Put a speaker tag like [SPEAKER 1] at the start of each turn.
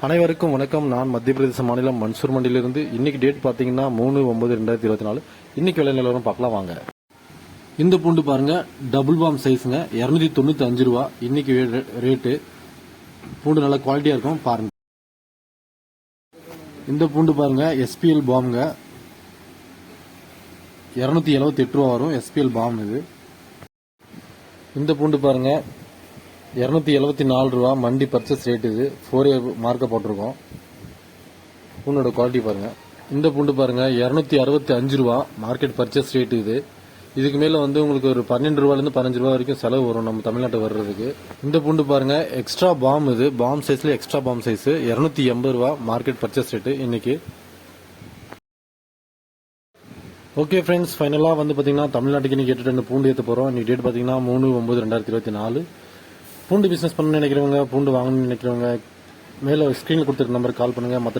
[SPEAKER 1] அனைவருக்கும் வணக்கம். நான் மத்திய பிரதேச மாநிலம் மன்சூர் மண்டியிலிருந்து. இன்னைக்கு டேட் பார்த்தீங்கன்னா மூணு ஒன்பது ரெண்டாயிரத்தி இருபத்தி நாலு. இன்னைக்கு விலை நிலவரம் பார்க்கலாம் வாங்க. இந்த பூண்டு பாருங்க. டபுள் பாம் சைஸுங்க இரநூத்தி தொண்ணூத்தி அஞ்சு ரூபா. இன்னைக்கு ரே- ரேட்டு பூண்டு நல்ல குவாலிட்டியா இருக்கும். பாருங்க. இந்த பூண்டு பாருங்க. எஸ்பிஎல் பாம்ங்க இரநூத்தி எழுபத்தி எட்டு ரூபா வரும். எஸ்பிஎல் பாம் இது. இந்த பூண்டு பாருங்க. இரநூத்தி எழுபத்தி நாலு ரூபா மண்டி பர்ச்சேஸ் ரேட் இது. ஃபோர் இயர் மார்க்கை போட்டிருக்கோம். பூண்டோட குவாலிட்டி பாருங்கள் இந்த பூண்டு பாருங்கள் இரநூத்தி அறுபத்தி அஞ்சு ரூபா மார்க்கெட் பர்ச்சேஸ் ரேட் இது. இதுக்கு மேலே வந்து உங்களுக்கு ஒரு பன்னெண்டு ரூபாலேருந்து பதினஞ்சு ரூபா வரைக்கும் செலவு வரும் நம்ம தமிழ்நாட்டு வர்றதுக்கு. இந்த பூண்டு பாருங்கள் எக்ஸ்ட்ரா பாம் இது. பாம் சைஸில் எக்ஸ்ட்ரா பாம் சைஸ் இரநூத்தி எண்பது ரூபா மார்க்கெட் பர்ச்சேஸ் ரேட்டு இன்றைக்கி ஓகே ஃப்ரெண்ட்ஸ் ஃபைனலாக வந்து பார்த்தீங்கன்னா தமிழ்நாட்டுக்கு இன்றைக்கி எட்டு ரெண்டு பூண்டு ஏற்ற போகிறோம் இன்றைக்கி டேட் பார்த்தீங்கன்னா மூணு ஒம்பது ரெண்டாயிரத்தி இருபத்தி நாலு. பூண்டு பிஸ்னஸ் பண்ணணும்னு நினைக்கிறவங்க பூண்டு வாங்கணும்னு நினைக்கிறவங்க மேலே ஸ்க்ரீனில் கொடுத்துருக்க நம்பருக்கு கால் பண்ணுங்கள் மற்ற